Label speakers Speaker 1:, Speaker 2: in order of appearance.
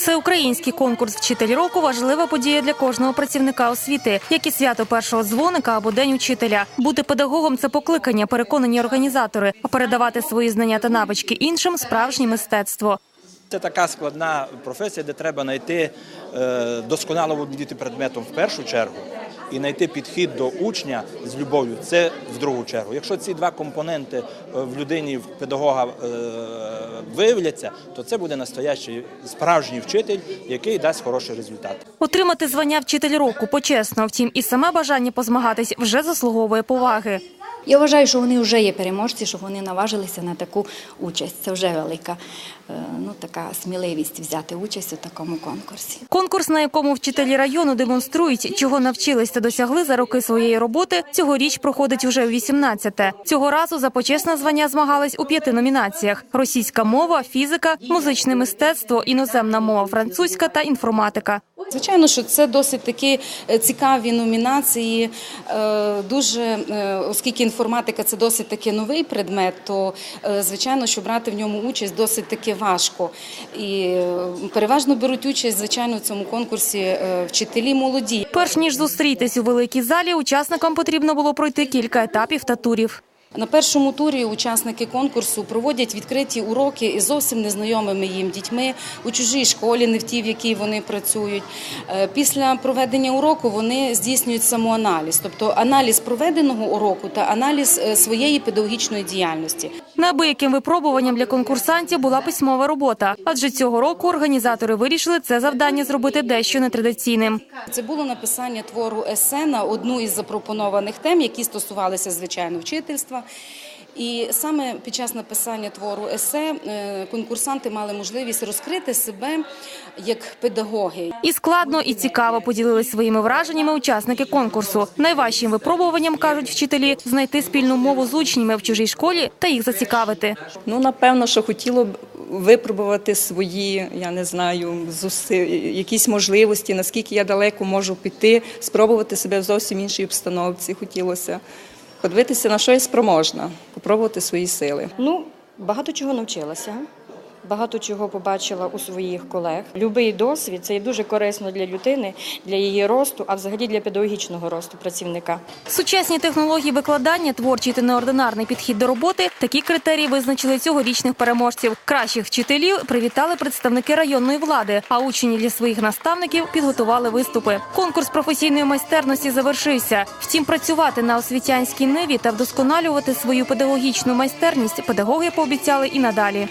Speaker 1: Всеукраїнський конкурс Вчитель року важлива подія для кожного працівника освіти, як і свято першого дзвоника або день учителя. Бути педагогом це покликання, переконані організатори, а передавати свої знання та навички іншим справжнє мистецтво.
Speaker 2: Це така складна професія, де треба знайти е, досконало володіти предметом в першу чергу і знайти підхід до учня з любов'ю. Це в другу чергу. Якщо ці два компоненти е, в людині, в педагога е, виявляться, то це буде настоящий справжній вчитель, який дасть хороший результат.
Speaker 1: Отримати звання вчитель року почесно, втім, і саме бажання позмагатись вже заслуговує поваги.
Speaker 3: Я вважаю, що вони вже є переможці, що вони наважилися на таку участь. Це вже велика е, ну, така сміливість взяти участь у такому конкурсі.
Speaker 1: Конкурс, на якому вчителі району демонструють, чого навчились та досягли за роки своєї роботи, цьогоріч проходить уже у 18-те. Цього разу за почесне звання змагались у п'яти номінаціях: російська мова, фізика, музичне мистецтво, іноземна мова, французька та інформатика.
Speaker 4: Звичайно, що це досить такі е, цікаві номінації. Е, Дуже, е, оскільки інформатика це досить таки новий предмет, то звичайно, що брати в ньому участь досить таки важко. І переважно беруть участь, звичайно, в цьому конкурсі вчителі молоді.
Speaker 1: Перш ніж зустрітись у великій залі, учасникам потрібно було пройти кілька етапів та турів.
Speaker 4: На першому турі учасники конкурсу проводять відкриті уроки із зовсім незнайомими їм дітьми у чужій школі, не в тій, в якій вони працюють. Е, Після проведення уроку вони здійснюють самоаналіз, тобто аналіз проведеного уроку та аналіз е, своєї педагогічної діяльності.
Speaker 1: Неабияким випробуванням для конкурсантів була письмова робота, адже цього року організатори вирішили це завдання зробити дещо нетрадиційним.
Speaker 4: Це було написання твору есе на одну із запропонованих тем, які стосувалися звичайно вчительства. І саме під час написання твору есе е, конкурсанти мали можливість розкрити себе як педагоги.
Speaker 1: І складно, і цікаво поділились своїми враженнями учасники конкурсу. Найважчим випробуванням кажуть вчителі знайти спільну мову з учнями в чужій школі та їх зацікавити.
Speaker 5: Ну, напевно, що хотіло б випробувати свої, я не знаю, зуси, якісь можливості, наскільки я далеко можу піти, спробувати себе в зовсім іншій обстановці. Хотілося подивитися, на що я спроможна, попробувати свої сили.
Speaker 6: Ну, багато чого навчилася. Багато чого побачила у своїх колег. Любий досвід це є дуже корисно для людини, для її росту, а взагалі для педагогічного росту працівника.
Speaker 1: Сучасні технології викладання, творчий та неординарний підхід до роботи такі критерії визначили цьогорічних переможців. Кращих вчителів привітали представники районної влади, а учні для своїх наставників підготували виступи. Конкурс професійної майстерності завершився. Втім, працювати на освітянській ниві та вдосконалювати свою педагогічну майстерність педагоги пообіцяли і надалі.